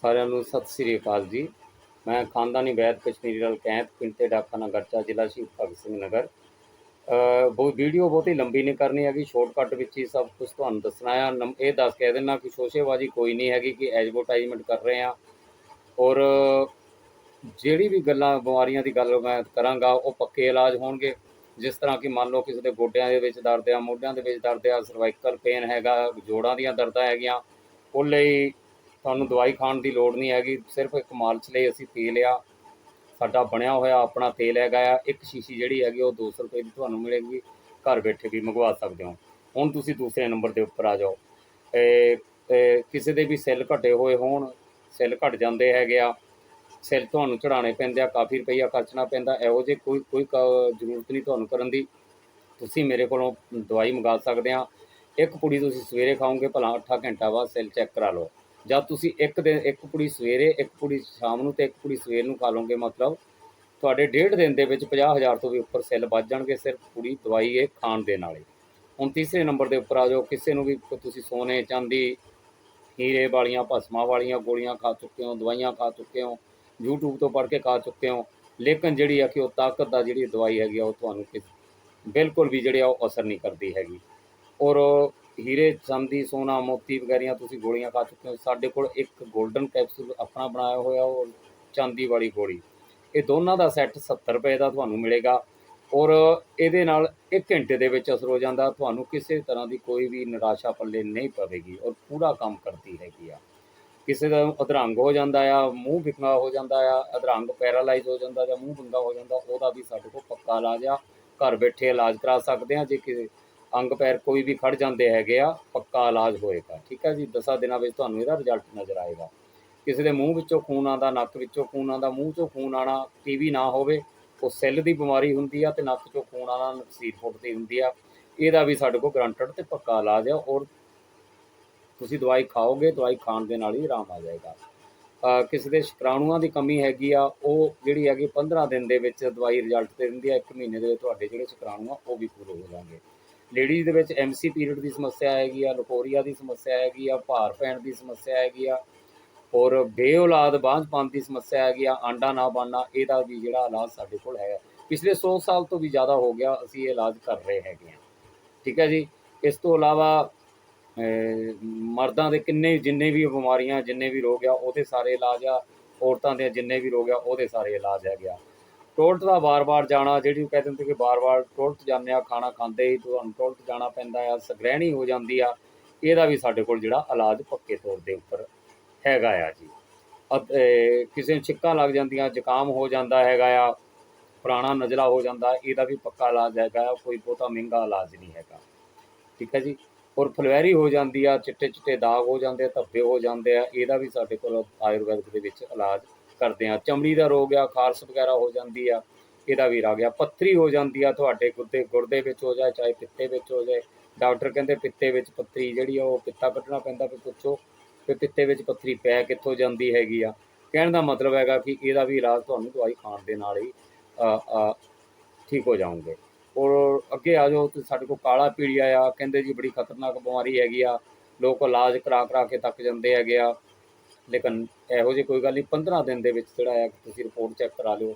ਸਾਰਿਆਂ ਨੂੰ ਸਤਿ ਸ੍ਰੀ ਅਕਾਲ ਜੀ। ਮੈਂ ਖਾਨਦਾਨੀ ਵੈਦ ਕਸ਼ਮੀਰੀ ਲਾਲ ਕੈਂਤ ਪਿੰਡ ਤੇ ਡਾਕਾ ਨਗਰਚਾ ਜ਼ਿਲ੍ਹਾ ਸ਼ਹੀਦ ਭਗਤ ਸਿੰਘ ਨਗਰ। ਅ, ਬਹੁਤ ਵੀਡੀਓ ਬਹੁਤੀ ਲੰਬੀ ਨਹੀਂ ਕਰਨੀ ਹੈਗੀ ਸ਼ਾਰਟਕਟ ਵਿੱਚ ਹੀ ਸਭ ਕੁਝ ਤੁਹਾਨੂੰ ਦੱਸਣਾ ਆ। ਨੰਬ- ਇਹ ਦੱਸ ਕਹਿ ਦੇਣਾ ਕਿ ਸ਼ੋਸ਼ੇਬਾਜ਼ੀ ਕੋਈ ਨਹੀਂ ਹੈਗੀ ਕਿ ਐਡਵਰਟਾਈਜ਼ਮੈਂਟ ਕਰ ਰਹੇ ਆ। ਔਰ ਜਿਹੜੀ ਵੀ ਗੱਲਾਂ ਬਿਮਾਰੀਆਂ ਦੀ ਗੱਲ ਮੈਂ ਕਰਾਂਗਾ ਉਹ ਪੱਕੇ ਇਲਾਜ ਹੋਣਗੇ। ਜਿਸ ਤਰ੍ਹਾਂ ਕਿ ਮੰਨ ਲਓ ਕਿਸੇ ਦੇ ਗੋਡਿਆਂ ਦੇ ਵਿੱਚ ਦਰਦ ਆ ਮੋਢਿਆਂ ਦੇ ਵਿੱਚ ਦਰਦ ਆ ਸਰਵਾਈਕਲ ਪੇਨ ਹੈਗਾ ਜੋੜਾਂ ਦੀਆਂ ਦਰਦਾਂ ਹੈਗੀਆਂ ਉਹ ਲਈ ਤੁਹਾਨੂੰ ਦਵਾਈ ਖਾਣ ਦੀ ਲੋੜ ਨਹੀਂ ਹੈਗੀ, ਸਿਰਫ ਇੱਕ ਮਾਲਸ਼ ਲਈ ਅਸੀਂ ਤੇਲ ਆ, ਸਾਡਾ ਬਣਿਆ ਹੋਇਆ ਆਪਣਾ ਤੇਲ ਹੈਗਾ ਆ, ਇੱਕ ਸ਼ੀਸ਼ੀ ਜਿਹੜੀ ਹੈਗੀ ਉਹ 200 ਰੁਪਏ ਦੀ ਤੁਹਾਨੂੰ ਮਿਲੇਗੀ, ਘਰ ਬੈਠੇ ਵੀ ਮੰਗਵਾ ਸਕਦੇ ਹੋ। ਹੁਣ ਤੁਸੀਂ ਦੂਸਰੇ ਨੰਬਰ ਦੇ ਉੱਪਰ ਆ ਜਾਓ। ਇਹ ਕਿਸੇ ਦੇ ਵੀ ਸੈੱਲ ਘਟੇ ਹੋਏ ਹੋਣ, ਸੈੱਲ ਘਟ ਜਾਂਦੇ ਹੈਗੇ ਆ, ਸੈੱਲ ਤੁਹਾਨੂੰ ਚੜਾਉਣੇ ਪੈਂਦੇ ਆ, ਕਾਫੀ ਰੁਪਈਆ ਖਰਚਣਾ ਪੈਂਦਾ, ਇਹੋ ਜਿਹੀ ਕੋਈ ਕੋਈ ਕ- ਜ਼ਰੂਰਤ ਨਹੀਂ ਤੁਹਾਨੂੰ ਕਰਨ ਦੀ। ਤੁਸੀਂ ਮੇਰੇ ਕੋਲੋਂ ਦਵਾਈ ਮੰਗਾ ਸਕਦੇ ਆ। ਇੱਕ ਪੁੜੀ ਤੁਸੀਂ ਸਵੇਰੇ ਖਾਓਗੇ, ਭਲਾ 8 ਘੰਟਾ ਬਾਅਦ ਸੈੱਲ ਚੈੱਕ ਕਰਾ ਲਓ। ਜਦ ਤੁਸੀਂ ਇੱਕ ਦਿਨ, ਇੱਕ ਕੁੜੀ ਸਵੇਰੇ, ਇੱਕ ਕੁੜੀ ਸ਼ਾਮ ਨੂੰ ਤੇ ਇੱਕ ਕੁੜੀ ਸਵੇਰ ਨੂੰ ਖਾ ਲਓਗੇ ਮਤਲਬ ਤੁਹਾਡੇ ਡੇਢ ਦਿਨ ਦੇ ਵਿੱਚ 50000 ਤੋਂ ਵੀ ਉੱਪਰ ਸੈੱਲ ਵੱਜ ਜਾਣਗੇ ਸਿਰਫ ਕੁੜੀ ਦਵਾਈ ਇਹ ਖਾਣ ਦੇ ਨਾਲ ਹੀ। ਹੁਣ ਤੀਸਰੇ ਨੰਬਰ ਦੇ ਉੱਪਰ ਆ ਜਾਓ, ਕਿਸੇ ਨੂੰ ਵੀ ਤੁਸੀਂ ਸੋਨੇ, ਚਾਂਦੀ, ਹੀਰੇ ਵਾਲੀਆਂ, ਭਸਮਾਂ ਵਾਲੀਆਂ ਗੋਲੀਆਂ ਖਾ ਚੁੱਕੇ ਹੋ, ਦਵਾਈਆਂ ਖਾ ਚੁੱਕੇ ਹੋ, YouTube ਤੋਂ ਪੜ੍ਹ ਕੇ ਖਾ ਚੁੱਕੇ ਹੋ, ਲੇਕਿਨ ਜਿਹੜੀ ਆ ਕਿ ਉਹ ਤਾਕਤ ਦਾ ਜਿਹੜੀ ਦਵਾਈ ਹੈਗੀ ਆ ਉਹ ਤੁਹਾਨੂੰ ਕਿਸ ਬਿਲਕੁਲ ਵੀ ਜਿਹੜੀ ਆ ਉਹ ਅਸਰ ਨਹੀਂ ਕਰਦੀ ਹੈਗੀ। ਔਰ ਹੀਰੇ ਚਾਂਦੀ, ਸੋਨਾ, ਮੋਤੀ ਵਗੈਰੀਆਂ ਤੁਸੀਂ ਗੋਲੀਆਂ ਖਾ ਚੁੱਕੇ ਹੋ। ਸਾਡੇ ਕੋਲ ਇੱਕ 골ਡਨ ਕੈਪਸੂਲ ਆਪਣਾ ਬਣਾਇਆ ਹੋਇਆ, ਉਹ ਚਾਂਦੀ ਵਾਲੀ ਗੋਲੀ। ਇਹ ਦੋਨਾਂ ਦਾ ਸੈੱਟ 70 ਰੁਪਏ ਦਾ ਤੁਹਾਨੂੰ ਮਿਲੇਗਾ ਔਰ ਇਹਦੇ ਨਾਲ 1 ਘੰਟੇ ਦੇ ਵਿੱਚ ਅਸਰ ਹੋ ਜਾਂਦਾ। ਤੁਹਾਨੂੰ ਕਿਸੇ ਤਰ੍ਹਾਂ ਦੀ ਕੋਈ ਵੀ ਨਿਰਾਸ਼ਾ ਪੱਲੇ ਨਹੀਂ ਪਵੇਗੀ ਔਰ ਪੂਰਾ ਕੰਮ ਕਰਦੀ ਹੈਗੀ ਆ। ਕਿਸੇ ਦਾ ਅਧਰੰਗ ਹੋ ਜਾਂਦਾ ਆ, ਮੂੰਹ ਵਿਕਣਾ ਹੋ ਜਾਂਦਾ ਆ, ਅਧਰੰਗ ਪੈਰਾਲਾਈਜ਼ ਹੋ ਜਾਂਦਾ ਜਾਂ ਮੂੰਹ ਬੰਦਾ ਹੋ ਜਾਂਦਾ, ਉਹਦਾ ਵੀ ਸਾਡੇ ਕੋਲ ਪੱਕਾ ਇਲਾਜ ਆ। ਘਰ ਬੈਠੇ ਇਲਾਜ ਕਰਾ ਸਕਦੇ ਆ, ਜੇ ਕਿਸੇ ਅੰਗ ਪੈਰ ਕੋਈ ਵੀ ਖੜ ਜਾਂਦੇ ਹੈਗੇ ਆ, ਪੱਕਾ ਇਲਾਜ ਹੋਏਗਾ। ਠੀਕ ਹੈ ਜੀ? 10 ਦਿਨਾਂ ਵਿੱਚ ਤੁਹਾਨੂੰ ਇਹਦਾ ਰਿਜ਼ਲਟ ਨਜ਼ਰ ਆਏਗਾ। ਕਿਸੇ ਦੇ ਮੂੰਹ ਵਿੱਚੋਂ ਖੂਨ ਆਉਂਦਾ, ਨੱਕ ਵਿੱਚੋਂ ਖੂਨ ਆਉਂਦਾ, ਮੂੰਹ ਚੋਂ ਖੂਨ ਆਣਾ ਟੀਵੀ ਨਾ ਹੋਵੇ, ਉਹ ਸੈੱਲ ਦੀ ਬਿਮਾਰੀ ਹੁੰਦੀ ਆ ਤੇ ਨੱਕ ਚੋਂ ਖੂਨ ਆਣਾ ਨਕਸੀਰ ਫੁੱਟਦੀ ਹੁੰਦੀ ਆ। ਇਹਦਾ ਵੀ ਸਾਡੇ ਕੋਲ ਗਰੰਟਡ ਤੇ ਪੱਕਾ ਇਲਾਜ ਆ ਔਰ ਤੁਸੀਂ ਦਵਾਈ ਖਾਓਗੇ, ਦਵਾਈ ਖਾਣ ਦੇ ਨਾਲ ਹੀ ਆਰਾਮ ਆ ਜਾਏਗਾ। ਕਿਸੇ ਦੇ ਸ਼ੁਕਰਾਣੂਆਂ ਦੀ ਕਮੀ ਹੈਗੀ ਆ, ਉਹ ਜਿਹੜੀ ਹੈਗੀ 15 ਦਿਨ ਦੇ ਵਿੱਚ ਦਵਾਈ ਰਿਜ਼ਲਟ ਦੇ ਦਿੰਦੀ ਆ, ਇੱਕ ਮਹੀਨੇ ਦੇ ਵਿੱਚ ਤੁਹਾਡੇ ਜਿਹੜੇ ਸ਼ੁਕਰਾਣੂ ਆ, ਉਹ ਵੀ ਪੂਰੇ ਹੋ ਜਾਣਗੇ। ਲੇਡੀਜ਼ ਦੇ ਵਿੱਚ ਐਮਸੀ ਪੀਰੀਅਡ ਦੀ ਸਮੱਸਿਆ ਹੈਗੀ ਆ, ਲਕੋਰੀਆ ਦੀ ਸਮੱਸਿਆ ਹੈਗੀ ਆ, ਭਾਰ ਪੈਣ ਦੀ ਸਮੱਸਿਆ ਹੈਗੀ ਆ, ਔਰ ਬੇਔਲਾਦ ਬਾਂਝਪਨ ਦੀ ਸਮੱਸਿਆ ਹੈਗੀ ਆ, ਆਂਡਾ ਨਾ ਬਣਨਾ ਇਹਦਾ ਵੀ ਜਿਹੜਾ ਇਲਾਜ ਸਾਡੇ ਕੋਲ ਹੈ ਪਿਛਲੇ 100 ਸਾਲ ਤੋਂ ਵੀ ਜ਼ਿਆਦਾ ਹੋ ਗਿਆ, ਅਸੀਂ ਇਹ ਇਲਾਜ ਕਰ ਰਹੇ ਹੈਗੇ ਆ। ਠੀਕ ਹੈ ਜੀ? ਇਸ ਤੋਂ ਇਲਾਵਾ ਮਰਦਾਂ ਦੇ ਕਿੰਨੇ, ਜਿੰਨੇ ਵੀ ਬਿਮਾਰੀਆਂ, ਜਿੰਨੇ ਵੀ ਰੋਗ ਆ, ਉਹਦੇ ਸਾਰੇ ਇਲਾਜ ਆ, ਔਰਤਾਂ ਦੇ ਜਿੰਨੇ ਵੀ ਰੋਗ ਆ, ਉਹਦੇ ਸਾਰੇ ਇਲਾਜ ਹੈਗੇ ਆ। ਟੋਲਟ ਦਾ ਵਾਰ ਵਾਰ ਜਾਣਾ, ਜਿਹੜੀ ਕਹਿ ਦਿੰਦੇ ਕਿ ਵਾਰ ਵਾਰ ਟੋਲਟ ਜਾਂਦੇ ਆ, ਖਾਣਾ ਖਾਂਦੇ ਹੀ ਤੁਹਾਨੂੰ ਟੋਲਟ ਜਾਣਾ ਪੈਂਦਾ ਆ, ਸਗ੍ਰਹਿਣੀ ਹੋ ਜਾਂਦੀ ਆ, ਇਹਦਾ ਵੀ ਸਾਡੇ ਕੋਲ ਜਿਹੜਾ ਇਲਾਜ ਪੱਕੇ ਤੌਰ ਦੇ ਉੱਪਰ ਹੈਗਾ ਆ ਜੀ। ਅਤ- ਕਿਸੇ ਨੂੰ ਛਿੱਕਾਂ ਲੱਗ ਜਾਂਦੀਆਂ, ਜ਼ੁਕਾਮ ਹੋ ਜਾਂਦਾ ਹੈਗਾ ਆ, ਪੁਰਾਣਾ ਨਜ਼ਲਾ ਹੋ ਜਾਂਦਾ, ਇਹਦਾ ਵੀ ਪੱਕਾ ਇਲਾਜ ਹੈਗਾ ਆ, ਕੋਈ ਬਹੁਤਾ ਮਹਿੰਗਾ ਇਲਾਜ ਨਹੀਂ ਹੈਗਾ। ਠੀਕ ਹੈ ਜੀ? ਔਰ ਫਲਵੈਰੀ ਹੋ ਜਾਂਦੀ ਆ ਚਿੱਟੇ ਚਿੱਟੇ ਦਾਗ ਹੋ ਜਾਂਦੇ ਆ, ਧੱਬੇ ਹੋ ਜਾਂਦੇ ਆ, ਇਹਦਾ ਵੀ ਸਾਡੇ ਕੋਲ ਆਯੁਰਵੈਦਿਕ ਦੇ ਵਿੱਚ ਇਲਾਜ ਕਰਦੇ ਆ। ਚਮੜੀ ਦਾ ਰੋਗ ਆ, ਖਾਰਸ ਵਗੈਰਾ ਹੋ ਜਾਂਦੀ ਆ, ਇਹਦਾ ਵੀ ਆ। ਗਿਆ ਪੱਥਰੀ ਹੋ ਜਾਂਦੀ ਆ ਤੁਹਾਡੇ ਗੁਰਦੇ ਗੁਰਦੇ ਵਿੱਚ ਹੋ ਜਾਏ, ਚਾਹੇ ਪਿੱਤੇ ਵਿੱਚ ਹੋ ਜਾਏ। ਡਾਕਟਰ ਕਹਿੰਦੇ ਪਿੱਤੇ ਵਿੱਚ ਪੱਥਰੀ ਜਿਹੜੀ ਆ, ਉਹ ਪਿੱਤਾ ਕੱਢਣਾ ਪੈਂਦਾ, ਫਿਰ ਪੁੱਛੋ। ਕਿ ਪਿੱਤੇ ਵਿੱਚ ਪੱਥਰੀ ਪੈ ਕਿੱਥੋਂ ਜਾਂਦੀ ਹੈਗੀ ਆ। ਕਹਿਣ ਦਾ ਮਤਲਬ ਹੈਗਾ ਕਿ ਇਹਦਾ ਵੀ ਇਲਾਜ ਤੁਹਾਨੂੰ ਦਵਾਈ ਖਾਣ ਦੇ ਨਾਲ ਹੀ ਠੀਕ ਹੋ ਜਾਓਗੇ ਔਰ ਅੱਗੇ ਆ ਜਾਓ, ਤੇ ਸਾਡੇ ਕੋਲ ਕਾਲਾ ਪੀੜੀਆ ਆ ਕਹਿੰਦੇ ਜੀ ਬੜੀ ਖਤਰਨਾਕ ਬਿਮਾਰੀ ਹੈਗੀ ਆ। ਲੋਕ ਇਲਾਜ ਕਰਾ ਕਰਾ ਕੇ ਤੱਕ ਜਾਂਦੇ ਹੈਗੇ ਆ। ਲੇਕਿਨ ਇਹੋ ਜਿਹੀ ਕੋਈ ਗੱਲ ਨਹੀਂ 15 ਦਿਨ ਦੇ ਵਿੱਚ ਜਿਹੜਾ ਆ ਤੁਸੀਂ ਰਿਪੋਰਟ ਚੈੱਕ ਕਰਾ ਲਿਓ,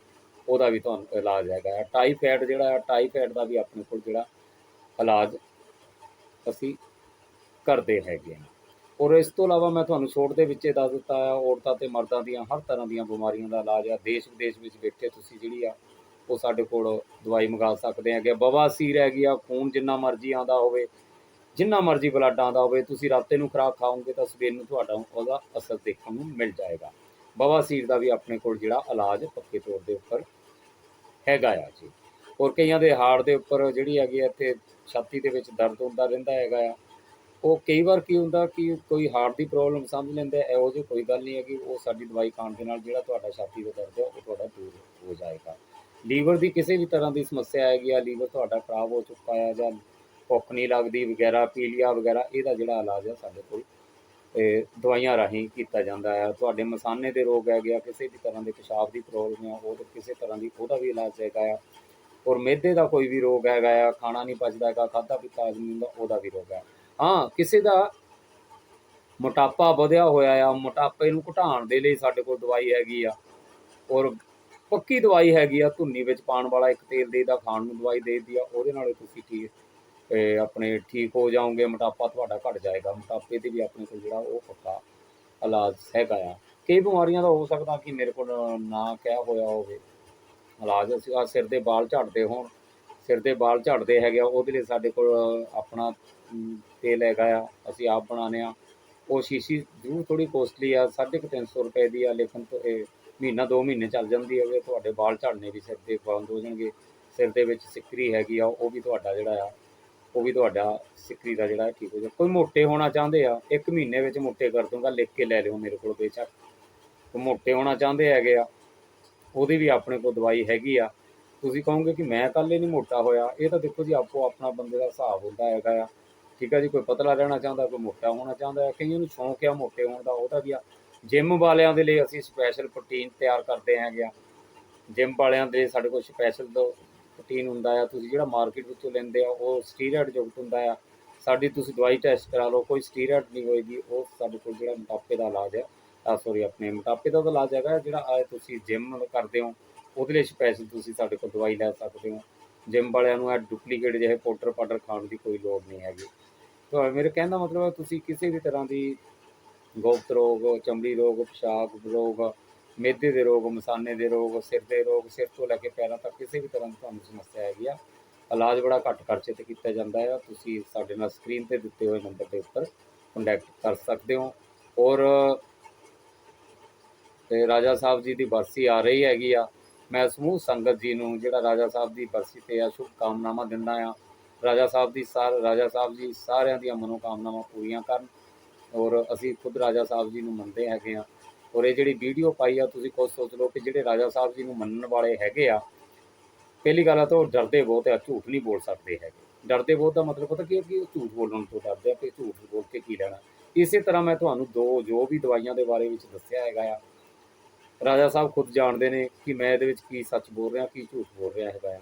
ਉਹਦਾ ਵੀ ਤੁਹਾਨੂੰ ਇਲਾਜ ਹੈਗਾ ਆ। ਟਾਈਫਾਇਡ ਜਿਹੜਾ ਆ ਟਾਈਫਾਇਡ ਦਾ ਵੀ ਆਪਣੇ ਕੋਲ ਜਿਹੜਾ ਇਲਾਜ ਅਸੀਂ ਕਰਦੇ ਹੈਗੇ ਹਾਂ ਔਰ ਇਸ ਤੋਂ ਇਲਾਵਾ ਮੈਂ ਤੁਹਾਨੂੰ ਛੋਟ ਦੇ ਵਿੱਚ ਇਹ ਦੱਸ ਦਿੱਤਾ ਆ, ਔਰਤਾਂ ਤੇ ਮਰਦਾਂ ਦੀਆਂ ਹਰ ਤਰ੍ਹਾਂ ਦੀਆਂ ਬਿਮਾਰੀਆਂ ਦਾ ਇਲਾਜ ਆ। ਦੇਸ਼ ਵਿਦੇਸ਼ ਵਿੱਚ ਬੈਠੇ ਤੁਸੀਂ ਜਿਹੜੀ ਆ, ਉਹ ਸਾਡੇ ਕੋਲ ਦਵਾਈ ਮੰਗਾ ਸਕਦੇ ਹੈਗੇ ਆ। ਬਵਾਸੀਰ ਹੈਗੀ ਆ, ਖੂਨ ਜਿੰਨਾ ਮਰਜ਼ੀ ਆਉਂਦਾ ਹੋਵੇ ਜਿੰਨਾ ਮਰਜ਼ੀ ਬਲੱਡ ਆਉਂਦਾ ਹੋਵੇ ਤੁਸੀਂ ਰਾਤੇ ਨੂੰ ਖੁਰਾਕ ਖਾਓਗੇ ਤਾਂ ਸਵੇਰ ਨੂੰ ਤੁਹਾਡਾ ਉਹਦਾ ਅਸਰ ਦੇਖਣ ਨੂੰ ਮਿਲ ਜਾਏਗਾ। ਬਵਾਸੀਰ ਦਾ ਵੀ ਆਪਣੇ ਕੋਲ ਜਿਹੜਾ ਇਲਾਜ ਪੱਕੇ ਤੌਰ ਦੇ ਉੱਪਰ ਹੈਗਾ ਆ ਜੀ। ਹੋਰ ਕਈਆਂ ਦੇ ਹਾਰਟ ਦੇ ਉੱਪਰ ਜਿਹੜੀ ਹੈਗੀ ਆ ਇੱਥੇ ਛਾਤੀ ਦੇ ਵਿੱਚ ਦਰਦ ਹੁੰਦਾ ਰਹਿੰਦਾ ਹੈਗਾ ਆ। ਉਹ ਕਈ ਵਾਰ ਕੀ ਹੁੰਦਾ ਕਿ ਕੋਈ ਹਾਰਟ ਦੀ ਪ੍ਰੋਬਲਮ ਸਮਝ ਲੈਂਦੇ ਆ, ਇਹੋ ਜਿਹੀ ਕੋਈ ਗੱਲ ਨਹੀਂ ਹੈਗੀ ਉਹ ਸਾਡੀ ਦਵਾਈ ਖਾਣ ਦੇ ਨਾਲ ਜਿਹੜਾ ਤੁਹਾਡਾ ਛਾਤੀ ਦਾ ਦਰਦ ਹੈ ਉਹ ਤੁਹਾਡਾ ਦੂਰ ਹੋ ਜਾਏਗਾ। ਲੀਵਰ ਦੀ ਕਿਸੇ ਵੀ ਤਰ੍ਹਾਂ ਦੀ ਸਮੱਸਿਆ ਹੈਗੀ ਆ ਲੀਵਰ ਤੁਹਾਡਾ ਖਰਾਬ ਹੋ ਚੁੱਕਾ ਆ ਜਾਂ ਭੁੱਖ ਨਹੀਂ ਲੱਗਦੀ ਵਗੈਰਾ, ਪੀਲੀਆ ਵਗੈਰਾ, ਇਹਦਾ ਜਿਹੜਾ ਇਲਾਜ ਆ ਸਾਡੇ ਕੋਲ ਇਹ ਦਵਾਈਆਂ ਰਾਹੀਂ ਕੀਤਾ ਜਾਂਦਾ ਆ। ਤੁਹਾਡੇ ਮਸਾਨੇ ਦੇ ਰੋਗ ਹੈਗੇ ਆ, ਕਿਸੇ ਵੀ ਤਰ੍ਹਾਂ ਦੇ ਪਿਸ਼ਾਬ ਦੀ ਪ੍ਰੋਬਲਮ ਆ ਉਹ ਤੇ ਕਿਸੇ ਤਰ੍ਹਾਂ ਦੀ ਉਹਦਾ ਵੀ ਇਲਾਜ ਹੈਗਾ ਆ। ਔਰ ਮਿਹਦੇ ਦਾ ਕੋਈ ਵੀ ਰੋਗ ਹੈਗਾ ਆ, ਖਾਣਾ ਨਹੀਂ ਪਚਦਾ ਹੈਗਾ, ਖਾਧਾ ਪੀਤਾ ਆਦਮੀ ਦਾ, ਉਹਦਾ ਵੀ ਰੋਗ ਹੈ ਹਾਂ, ਕਿਸੇ ਦਾ ਮੋਟਾਪਾ ਵਧਿਆ ਹੋਇਆ ਆ, ਮੋਟਾਪੇ ਨੂੰ ਘਟਾਉਣ ਦੇ ਲਈ ਸਾਡੇ ਕੋਲ ਦਵਾਈ ਹੈਗੀ ਆ। ਔਰ ਪੱਕੀ ਦਵਾਈ ਹੈਗੀ ਆ, ਧੁੰਨੀ ਵਿੱਚ ਪਾਉਣ ਵਾਲਾ ਇੱਕ ਤੇਲ ਦੇਈਦਾ ਖਾਣ ਨੂੰ ਦਵਾਈ ਦੇ ਦੇਈਦੀ ਆ ਉਹਦੇ ਨਾਲ ਤੁਸੀਂ ਠੀਕ ਤੇ ਆਪਣੇ ਠੀਕ ਹੋ ਜਾਓਗੇ, ਮੋਟਾਪਾ ਤੁਹਾਡਾ ਘਟ ਜਾਏਗਾ। ਮੋਟਾਪੇ ਤੇ ਵੀ ਆਪਣੇ ਕੋਲ ਜਿਹੜਾ ਉਹ ਪੱਕਾ ਇਲਾਜ ਹੈਗਾ ਆ। ਕਈ ਬਿਮਾਰੀਆਂ ਦਾ ਹੋ ਸਕਦਾ ਕਿ ਮੇਰੇ ਕੋਲ ਨਾ ਕਿਹਾ ਹੋਇਆ ਹੋਵੇ। ਇਲਾਜ ਅਸੀਂ ਆਹ ਸਿਰ ਦੇ ਵਾਲ ਝੜਦੇ ਹੋਣ। ਸਿਰ ਦੇ ਵਾਲ ਝੜਦੇ ਹੈਗੇ ਆ, ਉਹਦੇ ਲਈ ਸਾਡੇ ਕੋਲ ਆਪਣਾ ਤੇਲ ਹੈਗਾ ਆ, ਅਸੀਂ ਆਪ ਬਣਾਉਂਦੇ ਆ ਉਹ ਸ਼ੀਸ਼ੀ ਜ਼ਰੂਰ ਥੋੜੀ ਕੋਸਟਲੀ ਆ 350 ਰੁਪਏ ਦੀ ਆ, ਲੇਕਿਨ ਮਹੀਨਾ ਦੋ ਮਹੀਨੇ ਚੱਲ ਜਾਂਦੀ ਹੈ ਤੁਹਾਡੇ ਵਾਲ ਝੜਨੇ ਵੀ ਸਿਰ ਦੇ ਬੰਦ ਹੋ ਜਾਣਗੇ। ਸਿਰ ਦੇ ਵਿੱਚ ਸਿੱਕਰੀ ਹੈਗੀ ਆ, ਉਹ ਵੀ ਤੁਹਾਡਾ ਜਿਹੜਾ ਆ ਉਹ ਵੀ ਤੁਹਾਡਾ ਸਿੱਕਰੀ ਦਾ ਜਿਹੜਾ ਹੈ ਠੀਕ ਹੋ ਜਾ ਕੋਈ ਮੋਟੇ ਹੋਣਾ ਚਾਹੁੰਦੇ ਆ? ਇੱਕ ਮਹੀਨੇ ਵਿੱਚ ਮੋਟੇ ਕਰ ਦੂੰਗਾ, ਲਿਖ ਕੇ ਲੈ ਲਿਓ ਮੇਰੇ ਕੋਲ ਬੇਸ਼ੱਕ। ਮੋਟੇ ਹੋਣਾ ਚਾਹੁੰਦੇ ਹੈਗੇ ਆ। ਉਹਦੀ ਵੀ ਆਪਣੇ ਕੋਲ ਦਵਾਈ ਹੈਗੀ ਆ। ਤੁਸੀਂ ਕਹੋਗੇ ਕਿ ਮੈਂ ਇਕੱਲੇ ਨਹੀਂ ਮੋਟਾ ਹੋਇਆ। ਇਹ ਤਾਂ ਦੇਖੋ ਜੀ, ਆਪੋ ਆਪਣਾ ਬੰਦੇ ਦਾ ਹਿਸਾਬ ਹੁੰਦਾ ਹੈਗਾ ਆ। ਠੀਕ ਆ ਜੀ, ਕੋਈ ਪਤਲਾ ਰਹਿਣਾ ਚਾਹੁੰਦਾ, ਕੋਈ ਮੋਟਾ ਹੋਣਾ ਚਾਹੁੰਦਾ ਹੈ ਕਈਆਂ ਨੂੰ ਸ਼ੌਂਕ ਆ ਮੋਟੇ ਹੋਣ ਦਾ ਉਹਦਾ ਵੀ ਆ। ਜਿਮ ਵਾਲਿਆਂ ਦੇ ਲਈ ਅਸੀਂ ਸਪੈਸ਼ਲ ਪ੍ਰੋਟੀਨ ਤਿਆਰ ਕਰਦੇ ਹੈਗੇ ਆ। ਜਿਮ ਵਾਲਿਆਂ ਦੇ ਸਾਡੇ ਕੋਲ ਸਪੈਸ਼ਲ ਪ੍ਰੋਟੀਨ ਹੁੰਦਾ ਆ, ਤੁਸੀਂ ਜਿਹੜਾ ਮਾਰਕੀਟ ਵਿੱਚੋਂ ਲੈਂਦੇ ਆ, ਉਹ ਸਟੀਰੋਇਡ ਯੁਕਤ ਹੁੰਦਾ ਆ। ਸਾਡੀ ਤੁਸੀਂ ਦਵਾਈ ਟੈਸਟ ਕਰਾ ਲਓ, ਕੋਈ ਸਟੀਰੋਇਡ ਨਹੀਂ ਹੋਏਗੀ, ਉਹ ਸਾਡੇ ਕੋਲ ਜਿਹੜਾ ਮੋਟਾਪੇ ਦਾ ਇਲਾਜ ਆ। ਸੌਰੀ ਆਪਣੇ ਮੋਟਾਪੇ ਦਾ ਤਾਂ ਇਲਾਜ ਹੈਗਾ, ਜਿਹੜਾ ਆ ਤੁਸੀਂ ਜਿਮ ਕਰਦੇ ਹੋ, ਉਹਦੇ ਲਈ ਸਪੈਸ਼ਲ ਤੁਸੀਂ ਸਾਡੇ ਕੋਲ ਦਵਾਈ ਲੈ ਸਕਦੇ ਹੋ। ਜਿਮ ਵਾਲਿਆਂ ਨੂੰ ਇਹ ਡੁਪਲੀਕੇਟ ਜਿਹੇ ਪਾਊਡਰ ਪਾਊਡਰ ਖਾਣ ਦੀ ਕੋਈ ਲੋੜ ਨਹੀਂ ਹੈਗੀ। ਤਾਂ ਮੇਰੇ ਕਹਿਣ ਦਾ ਮਤਲਬ ਹੈ, ਤੁਸੀਂ ਕਿਸੇ ਵੀ ਤਰ੍ਹਾਂ ਦੀ ਗੁਪਤ ਰੋਗ, ਚਮੜੀ ਰੋਗ, ਪਿਸ਼ਾਬ ਰੋਗ ਮਿਹਦੇ ਦੇ ਰੋਗ, ਮਸਾਨੇ ਦੇ ਰੋਗ, ਸਿਰ ਦੇ ਰੋਗ, ਸਿਰ ਤੋਂ ਲੈ ਕੇ ਪੈਰਾਂ ਤੱਕ ਕਿਸੇ ਵੀ ਤਰ੍ਹਾਂ ਦੀ ਤੁਹਾਨੂੰ ਸਮੱਸਿਆ ਹੈਗੀ ਆ, ਇਲਾਜ ਬੜਾ ਘੱਟ ਖਰਚੇ ਤੇ ਕੀਤਾ ਜਾਂਦਾ ਹੈ ਤੁਸੀਂ ਸਾਡੇ ਨਾਲ ਸਕਰੀਨ ਤੇ ਦਿੱਤੇ ਹੋਏ ਨੰਬਰ ਦੇ ਉੱਪਰ ਕੰਟੈਕਟ ਕਰ ਸਕਦੇ ਹੋ। ਔਰ ਤੇ ਰਾਜਾ ਸਾਹਿਬ ਜੀ ਦੀ ਬਰਸੀ ਆ ਰਹੀ ਹੈਗੀ ਆ। ਮੈਂ ਸਮੂਹ ਸੰਗਤ ਜੀ ਨੂੰ, ਜਿਹੜਾ ਰਾਜਾ ਸਾਹਿਬ ਦੀ ਬਰਸੀ ਤੇ ਆ, ਸ਼ੁਭ ਕਾਮਨਾਵਾਂ ਦਿੰਦਾ ਆ। ਰਾਜਾ ਸਾਹਿਬ ਦੀ ਸਾਰ, ਰਾਜਾ ਸਾਹਿਬ ਜੀ ਸਾਰਿਆਂ ਦੀਆਂ ਮਨੋਕਾਮਨਾਵਾਂ ਪੂਰੀਆਂ ਕਰਨ। ਔਰ ਅਸੀਂ ਖੁਦ ਰਾਜਾ ਸਾਹਿਬ ਜੀ ਨੂੰ ਮੰਨਦੇ ਹੈਗੇ ਆ। ਔਰ ਇਹ ਜਿਹੜੀ ਵੀਡੀਓ ਪਾਈ ਆ, ਤੁਸੀਂ ਖੁਦ ਸੋਚ ਲਓ ਕਿ ਜਿਹੜੇ ਰਾਜਾ ਸਾਹਿਬ ਜੀ ਨੂੰ ਮੰਨਣ ਵਾਲੇ ਹੈਗੇ ਆ, ਪਹਿਲੀ ਗੱਲ ਆ ਤਾਂ ਉਹ ਡਰਦੇ ਬਹੁਤ ਆ, ਝੂਠ ਨਹੀਂ ਬੋਲ ਸਕਦੇ ਹੈਗੇ। ਡਰਦੇ ਬਹੁਤ ਦਾ ਮਤਲਬ ਪਤਾ ਕੀ ਹੈ ਕਿ ਉਹ ਝੂਠ ਬੋਲਣ ਤੋਂ ਡਰਦੇ ਆ ਕਿ ਝੂਠ ਬੋਲ ਕੇ ਕੀ ਲੈਣਾ। ਇਸੇ ਤਰ੍ਹਾਂ ਮੈਂ ਤੁਹਾਨੂੰ ਦੋ, ਜੋ ਵੀ ਦਵਾਈਆਂ ਦੇ ਬਾਰੇ ਵਿੱਚ ਦੱਸਿਆ ਹੈਗਾ ਆ, ਰਾਜਾ ਸਾਹਿਬ ਖੁਦ ਜਾਣਦੇ ਨੇ ਕਿ ਮੈਂ ਇਹਦੇ ਵਿੱਚ ਕੀ ਸੱਚ ਬੋਲ ਰਿਹਾ, ਕੀ ਝੂਠ ਬੋਲ ਰਿਹਾ ਹੈਗਾ ਆ।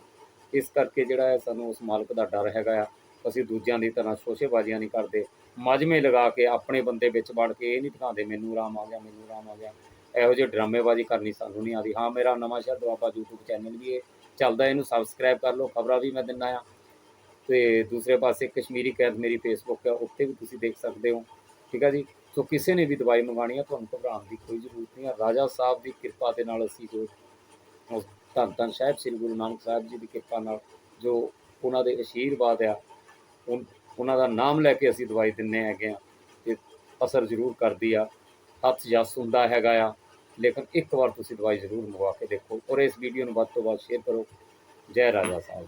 ਇਸ ਕਰਕੇ ਜਿਹੜਾ ਹੈ ਸਾਨੂੰ ਉਸ ਮਾਲਕ ਦਾ ਡਰ ਹੈਗਾ ਆ, ਅਸੀਂ ਦੂਜਿਆਂ ਦੀ ਤਰ੍ਹਾਂ ਸ਼ੋਸ਼ੇਬਾਜ਼ੀਆਂ ਨਹੀਂ ਕਰਦੇ। ਮਾਜਮੇ ਲਗਾ ਕੇ ਆਪਣੇ ਬੰਦੇ ਵਿੱਚ ਵੜ ਕੇ ਇਹ ਨਹੀਂ ਦਿਖਾਉਂਦੇ, ਮੈਨੂੰ ਆਰਾਮ ਆ ਗਿਆ, ਮੈਨੂੰ ਆਰਾਮ ਆ ਗਿਆ। ਇਹੋ ਜਿਹੇ ਡਰਾਮੇਬਾਜ਼ੀ ਕਰਨੀ ਸਾਨੂੰ ਨਹੀਂ ਆਦੀ ਹਾਂ, ਮੇਰਾ ਨਵਾਂ ਸ਼ਹਿਰ ਦੁਆਬਾ YouTube ਚੈਨਲ ਵੀ ਹੈ ਚੱਲਦਾ, ਇਹਨੂੰ ਸਬਸਕ੍ਰਾਈਬ ਕਰ ਲਓ, ਖਬਰਾਂ ਵੀ ਮੈਂ ਦਿੰਦਾ ਆ ਤੇ ਦੂਸਰੇ ਪਾਸੇ ਕਸ਼ਮੀਰੀ ਕੈਦ ਮੇਰੀ ਫੇਸਬੁੱਕ ਹੈ ਉੱਤੇ ਵੀ ਤੁਸੀਂ ਦੇਖ ਸਕਦੇ ਹੋ। ਠੀਕ ਹੈ ਜੀ? ਸੋ ਕਿਸੇ ਨੇ ਵੀ ਦਵਾਈ ਮੰਗਾਣੀ ਹੈ ਤੁਹਾਨੂੰ ਘਬਰਾਉਣ ਦੀ ਕੋਈ ਜ਼ਰੂਰਤ ਨਹੀਂ ਹੈ ਰਾਜਾ ਸਾਹਿਬ ਦੀ ਕਿਰਪਾ ਦੇ ਨਾਲ ਅਸੀਂ ਜੋ ਧੰਨ ਧੰਨ ਸਾਹਿਬ, ਸ੍ਰੀ ਗੁਰੂ ਨਾਨਕ ਸਾਹਿਬ ਜੀ ਦੀ ਕਿਰਪਾ ਨਾਲ ਜੋ ਉਹਨਾਂ ਦੇ ਅਸ਼ੀਰਵਾਦ ਆ, ਉਨ- ਉਹਨਾਂ ਦਾ ਨਾਮ ਲੈ ਕੇ ਅਸੀਂ ਦਵਾਈ ਦਿੰਨੇ ਹੈਗੇ ਆ ਤੇ ਅਸਰ ਜ਼ਰੂਰ ਕਰਦੀ ਆ। ਹੱਥ ਜਸ ਹੁੰਦਾ ਹੈਗਾ ਆ। ਲੇਕਿਨ ਇੱਕ ਵਾਰ ਤੁਸੀਂ ਦਵਾਈ ਜ਼ਰੂਰ ਮੰਗਵਾ ਕੇ ਦੇਖੋ ਔਰ ਇਸ ਵੀਡੀਓ ਨੂੰ ਵੱਧ ਤੋਂ ਵੱਧ ਸ਼ੇਅਰ ਕਰੋ। ਜੈ ਰਾਜਾ ਸਾਹਿਬ।